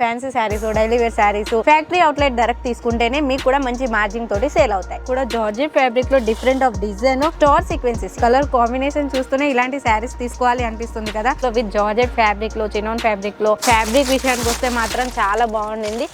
Fancy saris daily wear saris factory outlet ధరకు తీసుకుంటేనే మీకు కూడా మంచి మార్జిన్ తోటి సేల్ అవుతాయి. కూడా జార్జీ ఫ్యాబ్రిక్లో different of design star sequences colour combination చూస్తూనే ఇలాంటి శారీస్ తీసుకోవాలి అనిపిస్తుంది కదా. సో విత్ జార్జెట్ ఫ్యాబ్రిక్లో చినోన్ ఫ్యాబ్రిక్లో ఫ్యాబ్రిక్ విషయానికి వస్తే మాత్రం చాలా బాగుండింది.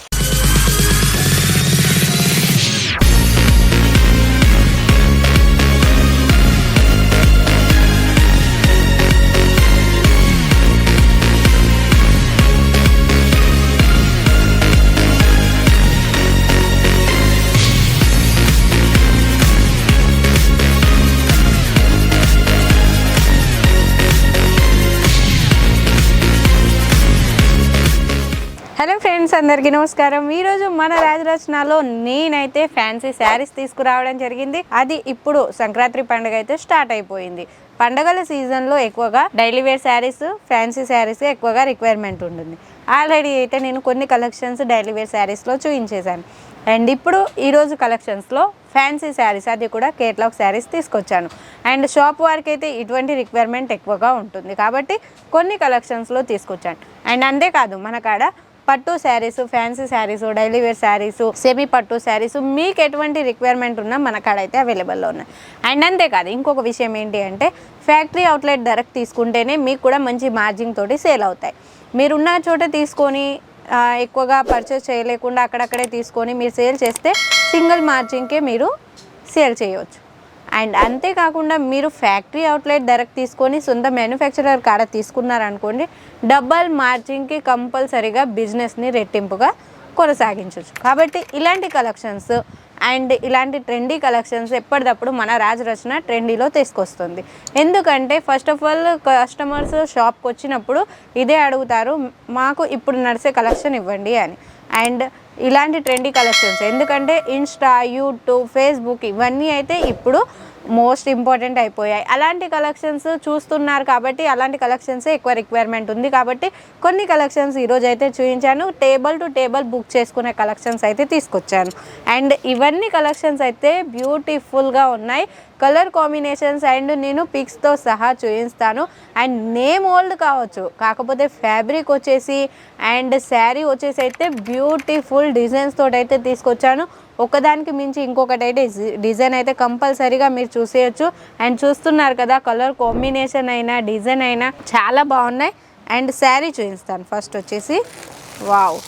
అందరికీ నమస్కారం. ఈరోజు మన రాజరచనలో నేనైతే ఫ్యాన్సీ శారీస్ తీసుకురావడం జరిగింది. అది ఇప్పుడు సంక్రాంతి పండుగ అయితే స్టార్ట్ అయిపోయింది. పండగల సీజన్లో ఎక్కువగా daily wear saris fancy saris ఎక్కువగా రిక్వైర్మెంట్ ఉంటుంది. ఆల్రెడీ అయితే నేను కొన్ని కలెక్షన్స్ డైలీ వేర్ శారీస్లో చూపించేశాను. అండ్ ఇప్పుడు ఈరోజు కలెక్షన్స్లో ఫ్యాన్సీ శారీస్ అది కూడా కేటలాగ్ శారీస్ తీసుకొచ్చాను. అండ్ షాప్ వారికి అయితే ఇటువంటి రిక్వైర్మెంట్ ఎక్కువగా ఉంటుంది కాబట్టి కొన్ని కలెక్షన్స్లో తీసుకొచ్చాను. అండ్ అంతేకాదు మన కాడ పట్టు saris fancy saris daily wear saris semi పట్టు శారీస్ మీకు ఎటువంటి రిక్వైర్మెంట్ ఉన్నా మన కాడ అయితే అవైలబుల్లో ఉన్నాయి. అండ్ అంతేకాదు ఇంకొక విషయం ఏంటి అంటే ఫ్యాక్టరీ అవుట్లెట్ ధరకు తీసుకుంటేనే మీకు కూడా మంచి మార్జిన్ తోటి సేల్ అవుతాయి. మీరున్న చోట తీసుకొని ఎక్కువగా పర్చేస్ చేయలేకుండా అక్కడక్కడే తీసుకొని మీరు సేల్ చేస్తే సింగిల్ మార్జిన్కే మీరు సేల్ చేయవచ్చు అండ్ అంతేకాకుండా మీరు ఫ్యాక్టరీ అవుట్లెట్ ధరకు తీసుకొని సొంత మ్యానుఫ్యాక్చరర్ కాడ తీసుకున్నారనుకోండి డబల్ మార్జిన్కి కంపల్సరీగా బిజినెస్ని రెట్టింపుగా కొనసాగించవచ్చు కాబట్టి ఇలాంటి కలెక్షన్స్ అండ్ ఇలాంటి ట్రెండీ కలెక్షన్స్ ఎప్పటికప్పుడు మన రాజరచన ట్రెండీలో తీసుకొస్తుంది. ఎందుకంటే ఫస్ట్ ఆఫ్ ఆల్ కస్టమర్స్ షాప్కి వచ్చినప్పుడు ఇదే అడుగుతారు మాకు ఇప్పుడు నడిచే కలెక్షన్ ఇవ్వండి అని. అండ్ ఇలాంటి ట్రెండీ కలెక్షన్స్ ఎందుకంటే ఇన్స్టా యూట్యూబ్ ఫేస్బుక్ ఇవన్నీ అయితే ఇప్పుడు మోస్ట్ ఇంపార్టెంట్ అయిపోయాయి. అలాంటి కలెక్షన్స్ చూస్తున్నారు కాబట్టి అలాంటి కలెక్షన్స్ ఎక్కువ రిక్వైర్మెంట్ ఉంది కాబట్టి కొన్ని కలెక్షన్స్ ఈరోజు అయితే చూపించాను. టేబుల్ టు టేబుల్ బుక్ చేసుకునే కలెక్షన్స్ అయితే తీసుకొచ్చాను. అండ్ ఇవన్నీ కలెక్షన్స్ అయితే బ్యూటిఫుల్గా ఉన్నాయి. కలర్ కాంబినేషన్స్ అండ్ నేను పిక్స్తో సహా చూపిస్తాను. అండ్ నేమ్ ఓల్డ్ కావచ్చు. కాకపోతే ఫ్యాబ్రిక్ వచ్చేసి అండ్ శారీ వచ్చేసి అయితే బ్యూటిఫుల్ డిజైన్స్ తోటి అయితే తీసుకొచ్చాను. ఒకదానికి మించి ఇంకొకటి అయితే డిజైన్ అయితే కంపల్సరీగా మీరు చూసేయచ్చు. అండ్ చూస్తున్నారు కదా కలర్ కాంబినేషన్ అయినా డిజైన్ అయినా చాలా బాగున్నాయి. అండ్ శారీ చూపిస్తాను ఫస్ట్ వచ్చేసి. వావ్!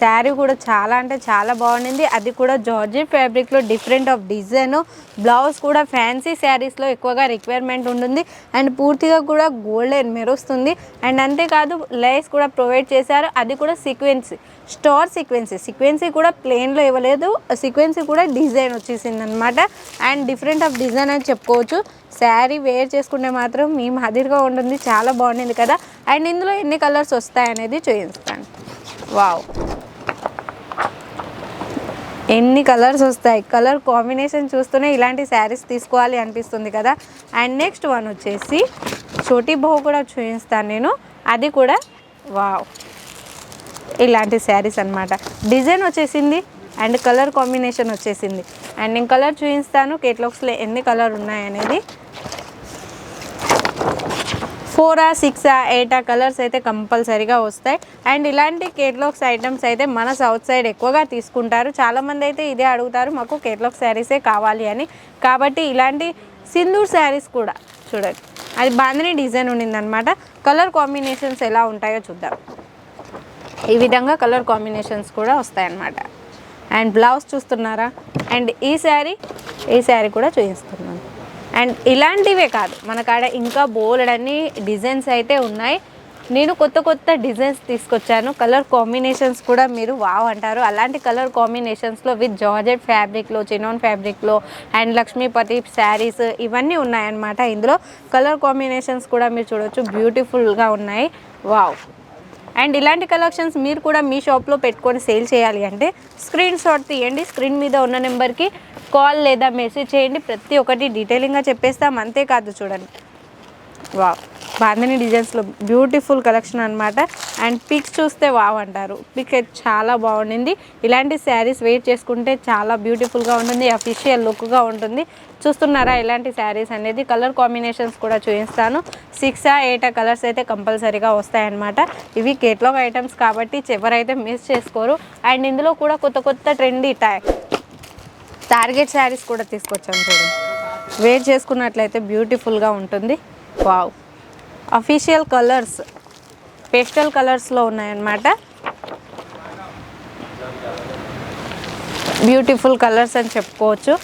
శారీ కూడా చాలా అంటే చాలా బాగుండింది. అది కూడా జార్జి ఫ్యాబ్రిక్లో డిఫరెంట్ ఆఫ్ డిజైన్ బ్లౌజ్ కూడా ఫ్యాన్సీ శారీస్లో ఎక్కువగా రిక్వైర్మెంట్ ఉంటుంది. అండ్ పూర్తిగా కూడా గోల్డెన్ మెరుస్తుంది. అండ్ అంతేకాదు లేస్ కూడా ప్రొవైడ్ చేశారు. అది కూడా సీక్వెన్సీ స్టార్ సీక్వెన్సీ సీక్వెన్సీ కూడా ప్లెయిన్లో ఇవ్వలేదు. సీక్వెన్సీ కూడా డిజైన్ వచ్చేసింది అనమాట అండ్ డిఫరెంట్ ఆఫ్ డిజైన్ అని చెప్పుకోవచ్చు. శారీ వేర్ చేసుకుంటే మాత్రం మీ మాదిరిగా ఉంటుంది. చాలా బాగుండింది కదా. అండ్ ఇందులో ఎన్ని కలర్స్ వస్తాయనేది చూపిస్తాను. వావ్ ఎన్ని కలర్స్ వస్తాయి? కలర్ కాంబినేషన్ చూస్తూనే ఇలాంటి శారీస్ తీసుకోవాలి అనిపిస్తుంది కదా? అండ్ నెక్స్ట్ వన్ వచ్చేసి చోటీ బహు కూడా చూపిస్తాను నేను. అది కూడా వావ్. ఇలాంటి శారీస్ అన్నమాట. డిజైన్ వచ్చేసింది అండ్ కలర్ కాంబినేషన్ వచ్చేసింది. అండ్ నేను కలర్ చూపిస్తాను కేటలాగ్స్లో ఎన్ని కలర్ ఉన్నాయనేది ఫోరా సిక్సా సిక్స్ ఎయిట్ ఆ కలర్స్ అయితే కంపల్సరీగా వస్తాయి. అండ్ ఇలాంటి కేటలాగ్స్ ఐటమ్స్ అయితే మన సౌత్ సైడ్ ఎక్కువగా తీసుకుంటారు. చాలామంది అయితే ఇదే అడుగుతారు మాకు కేటలాగ్ శారీసే కావాలి అని. కాబట్టి ఇలాంటి సింధూర్ శారీస్ కూడా చూడండి. అది బాందిని డిజైన్ ఉండిందనమాట కలర్ కాంబినేషన్స్ ఎలా ఉంటాయో చూద్దాం. ఈ విధంగా కలర్ కాంబినేషన్స్ కూడా వస్తాయన్నమాట. అండ్ బ్లౌజ్ చూస్తున్నారా? అండ్ ఈ శారీ ఈ శారీ కూడా చూపిస్తున్నాను. అండ్ ఇలాంటివే కాదు. మన కాడ ఇంకా బోలెడన్ని డిజైన్స్ అయితే ఉన్నాయి. నేను కొత్త కొత్త డిజైన్స్ తీసుకొచ్చాను. కలర్ కాంబినేషన్స్ కూడా మీరు వావ్ అంటారు. అలాంటి కలర్ కాంబినేషన్స్లో విత్ జార్జెట్ ఫ్యాబ్రిక్లో చినోన్ ఫ్యాబ్రిక్లో అండ్ లక్ష్మీపతి శారీస్ ఇవన్నీ ఉన్నాయన్నమాట. ఇందులో కలర్ కాంబినేషన్స్ కూడా మీరు చూడొచ్చు. బ్యూటిఫుల్గా ఉన్నాయి. వావ్. అండ్ ఇలాంటి కలెక్షన్స్ మీరు కూడా మీ షాప్లో పెట్టుకొని సేల్ చేయాలి అంటే స్క్రీన్ షాట్ తీయండి. స్క్రీన్ మీద ఉన్న నెంబర్కి కాల్ లేదా మెసేజ్ చేయండి. ప్రతి ఒక్కటి డీటెయిలింగ్గా చెప్పేస్తాం. అంతేకాదు చూడండి. వావ్. బాందని డిజైన్స్లో బ్యూటిఫుల్ కలెక్షన్ అనమాట అండ్ పిక్స్ చూస్తే వావ్ అంటారు. పిక్ అయితే చాలా బాగుండింది. ఇలాంటి శారీస్ వెయిట్ చేసుకుంటే చాలా బ్యూటిఫుల్గా ఉంటుంది. అఫీషియల్ లుక్గా ఉంటుంది. చూస్తున్నారా ఇలాంటి శారీస్ అనేది? కలర్ కాంబినేషన్స్ కూడా చూపిస్తాను. సిక్స్ ఆ ఎయిట్ కలర్స్ అయితే కంపల్సరీగా వస్తాయన్నమాట. ఇవి కేట్లాగ్ ఐటమ్స్ కాబట్టి ఎవరైతే మిస్ చేసుకోరు. అండ్ ఇందులో కూడా కొత్త కొత్త ట్రెండీ టై టార్గెట్ శారీస్ కూడా తీసుకొచ్చాను చూడండి వేర్ చేసుకున్నట్లయితే బ్యూటిఫుల్గా ఉంటుంది. వావ్. అఫీషియల్ కలర్స్ పేస్టల్ కలర్స్లో ఉన్నాయన్నమాట. బ్యూటిఫుల్ కలర్స్ అని చెప్పుకోవచ్చు.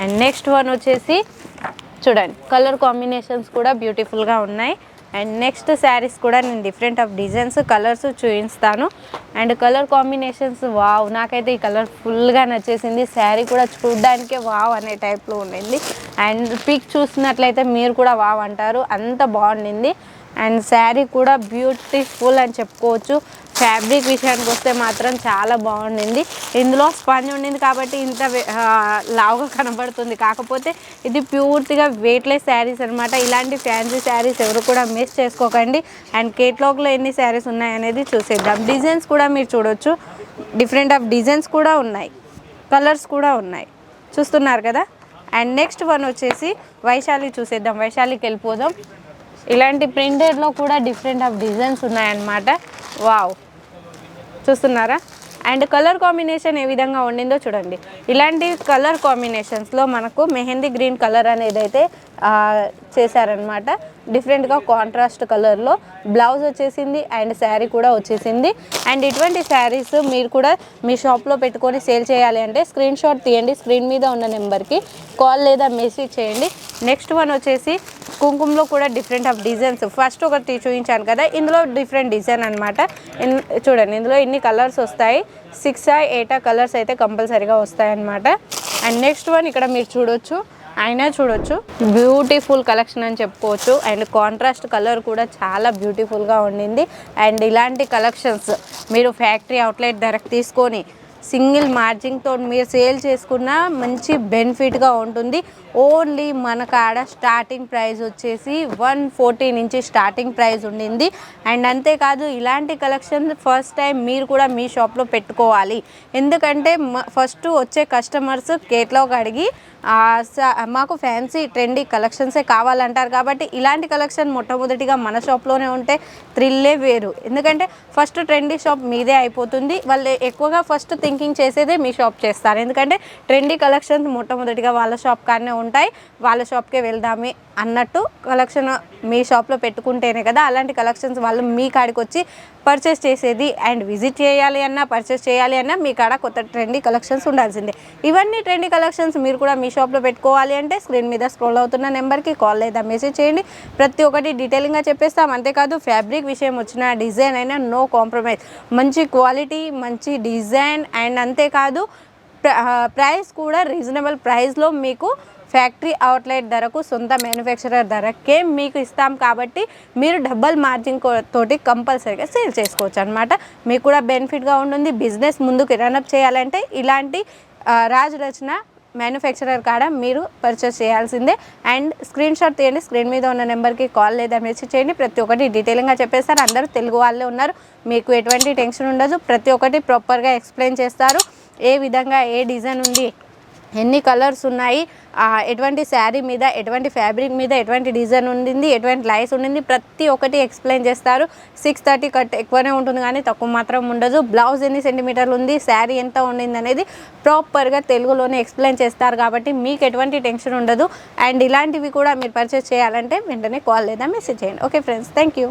అండ్ నెక్స్ట్ వన్ వచ్చేసి చూడండి కలర్ కాంబినేషన్స్ కూడా బ్యూటిఫుల్గా ఉన్నాయి. అండ్ నెక్స్ట్ శారీస్ కూడా నేను డిఫరెంట్ ఆఫ్ డిజైన్స్ కలర్స్ చూపిస్తాను. అండ్ కలర్ కాంబినేషన్స్ వావ్ నాకైతే ఈ కలర్ ఫుల్గా నచ్చేసింది. శారీ కూడా చూడడానికే వావ్ అనే టైప్లో ఉండింది. అండ్ పిక్ చూసినట్లయితే మీరు కూడా వావ్ అంటారు. అంత బాగుండింది. అండ్ శారీ కూడా బ్యూటిఫుల్ అని చెప్పుకోవచ్చు. ఫ్యాబ్రిక్ విషయానికి వస్తే మాత్రం చాలా బాగుండింది. ఇందులో స్పంజ్ ఉండింది కాబట్టి ఇంత లావుగా కనబడుతుంది. కాకపోతే ఇది పూర్తిగా వెయిట్లెస్ శారీస్ అనమాట ఇలాంటి ఫ్యాన్సీ శారీస్ ఎవరు కూడా మిస్ చేసుకోకండి. అండ్ కేట్లాగ్లో ఎన్ని శారీస్ ఉన్నాయనేది చూసేద్దాం. డిజైన్స్ కూడా మీరు చూడొచ్చు. డిఫరెంట్ ఆఫ్ డిజైన్స్ కూడా ఉన్నాయి. కలర్స్ కూడా ఉన్నాయి. చూస్తున్నారు కదా? అండ్ నెక్స్ట్ వన్ వచ్చేసి వైశాలి చూసేద్దాం. వైశాలికి వెళ్ళిపోదాం. ఇలాంటి ప్రింటెడ్లో కూడా డిఫరెంట్ ఆఫ్ డిజైన్స్ ఉన్నాయన్నమాట. వావ్ చూస్తున్నారా? అండ్ కలర్ కాంబినేషన్ ఏ విధంగా ఉండిందో చూడండి. ఇలాంటి కలర్ కాంబినేషన్స్లో మనకు మెహందీ గ్రీన్ కలర్ అనేది అయితే చేశారనమాట డిఫరెంట్గా కాంట్రాస్ట్ కలర్లో బ్లౌజ్ వచ్చేసింది అండ్ శారీ కూడా వచ్చేసింది. అండ్ ఇటువంటి శారీస్ మీరు కూడా మీ షాప్లో పెట్టుకొని సేల్ చేయాలి అంటే స్క్రీన్ షాట్ తీయండి. స్క్రీన్ మీద ఉన్న నెంబర్కి కాల్ లేదా మెసేజ్ చేయండి. నెక్స్ట్ వన్ వచ్చేసి కుంకుమలో కూడా డిఫరెంట్ ఆఫ్ డిజైన్స్ ఫస్ట్ ఒకటి చూపించాను కదా ఇందులో డిఫరెంట్ డిజైన్ అనమాట చూడండి ఇందులో ఇన్ని కలర్స్ వస్తాయి. సిక్స్ ఎయిటా కలర్స్ అయితే కంపల్సరీగా వస్తాయి అనమాట అండ్ నెక్స్ట్ వన్ ఇక్కడ మీరు చూడొచ్చు. అయినా చూడొచ్చు. బ్యూటిఫుల్ కలెక్షన్ అని చెప్పుకోవచ్చు. అండ్ కాంట్రాస్ట్ కలర్ కూడా చాలా బ్యూటిఫుల్గా ఉండింది. అండ్ ఇలాంటి కలెక్షన్స్ మీరు ఫ్యాక్టరీ అవుట్లెట్ ధరకు తీసుకొని సింగిల్ మార్జిన్తో మీరు సేల్ చేసుకున్న మంచి బెనిఫిట్గా ఉంటుంది. ఓన్లీ మన కాడ స్టార్టింగ్ ప్రైస్ వచ్చేసి వన్ ఫోర్టీ నుంచి స్టార్టింగ్ ప్రైస్ ఉండింది. అండ్ అంతేకాదు ఇలాంటి కలెక్షన్ ఫస్ట్ టైం మీరు కూడా మీ షాప్లో పెట్టుకోవాలి. ఎందుకంటే ఫస్ట్ వచ్చే కస్టమర్స్ కేట్లో అడిగి మాకు ఫ్యాన్సీ ట్రెండీ కలెక్షన్సే కావాలంటారు కాబట్టి ఇలాంటి కలెక్షన్ మొట్టమొదటిగా మన షాప్లోనే ఉంటే థ్రిల్లే వేరు. ఎందుకంటే ఫస్ట్ ట్రెండీ షాప్ మీదే అయిపోతుంది. వాళ్ళు ఎక్కువగా ఫస్ట్ థింకింగ్ చేసేదే మీ షాప్ చేస్తారు. ఎందుకంటే ట్రెండీ కలెక్షన్స్ మొట్టమొదటిగా వాళ్ళ షాప్ కాడనే ఉంటాయి. వాళ్ళ షాప్కే వెళ్దామే అన్నట్టు కలెక్షన్ మీ షాప్లో పెట్టుకుంటేనే కదా అలాంటి కలెక్షన్స్ వాళ్ళు మీ కాడికి వచ్చి పర్చేస్ చేసేది అండ్ విజిట్ చేయాలి అన్నా పర్చేస్ చేయాలి అన్నా మీ కాడ కొత్త ట్రెండీ కలెక్షన్స్ ఉండాల్సిందే. ఇవన్నీ ట్రెండీ కలెక్షన్స్ మీరు కూడా మీ షాప్లో పెట్టుకోవాలి అంటే స్క్రీన్ మీద స్క్రోల్ అవుతున్న నెంబర్కి కాల్ లేదా మెసేజ్ చేయండి. ప్రతి ఒక్కటి డీటెయిలింగ్గా చెప్పేస్తాం. అంతేకాదు ఫ్యాబ్రిక్ విషయం వచ్చిన డిజైన్ అయినా నో కాంప్రమైజ్ మంచి క్వాలిటీ మంచి డిజైన్ అండ్ అంతేకాదు ప్ర- ప్రైస్ కూడా రీజనబుల్ ప్రైస్లో మీకు ఫ్యాక్టరీ అవుట్లెట్ ధరకు సొంత మ్యానుఫ్యాక్చరర్ ధరకే మీకు ఇస్తాం కాబట్టి మీరు డబల్ మార్జిన్ కో- తోటి కంపల్సరీగా సేల్ చేసుకోవచ్చు అనమాట మీకు కూడా బెనిఫిట్గా ఉంటుంది. బిజినెస్ ముందుకు రన్అప్ చేయాలంటే ఇలాంటి రాజు రచన మ్యానుఫ్యాక్చరర్ కాడ మీరు పర్చేస్ చేయాల్సిందే. అండ్ స్క్రీన్ షాట్ తీయండి. స్క్రీన్ మీద ఉన్న నెంబర్కి కాల్ లేదా మెసేజ్ చేయండి. ప్రతి ఒక్కటి డీటెయిలింగ్గా చెప్పేస్తారు. అందరూ తెలుగు వాళ్ళే ఉన్నారు. మీకు ఎటువంటి టెన్షన్ ఉండదు. ప్రతి ఒక్కటి ప్రాపర్గా ఎక్స్ప్లెయిన్ చేస్తారు. ఏ విధంగా ఏ డిజైన్ ఉంది ఎన్ని కలర్స్ ఉన్నాయి? ఎటువంటి శారీ మీద ఎటువంటి ఫ్యాబ్రిక్ మీద ఎటువంటి డిజైన్ ఉండింది ఎటువంటి లైస్ ఉండింది? ప్రతి ఒక్కటి ఎక్స్ప్లెయిన్ చేస్తారు. సిక్స్ థర్టీ కట్ ఎక్కువనే ఉంటుంది కానీ తక్కువ మాత్రం ఉండదు. బ్లౌజ్ ఎన్ని సెంటీమీటర్లు ఉంది? శారీ ఎంత ఉండింది అనేది ప్రాపర్గా తెలుగులోనే ఎక్స్ప్లెయిన్ చేస్తారు కాబట్టి మీకు ఎటువంటి టెన్షన్ ఉండదు. అండ్ ఇలాంటివి కూడా మీరు పర్చేస్ చేయాలంటే వెంటనే కాల్ లేదా మెసేజ్ చేయండి. Okay friends thank you.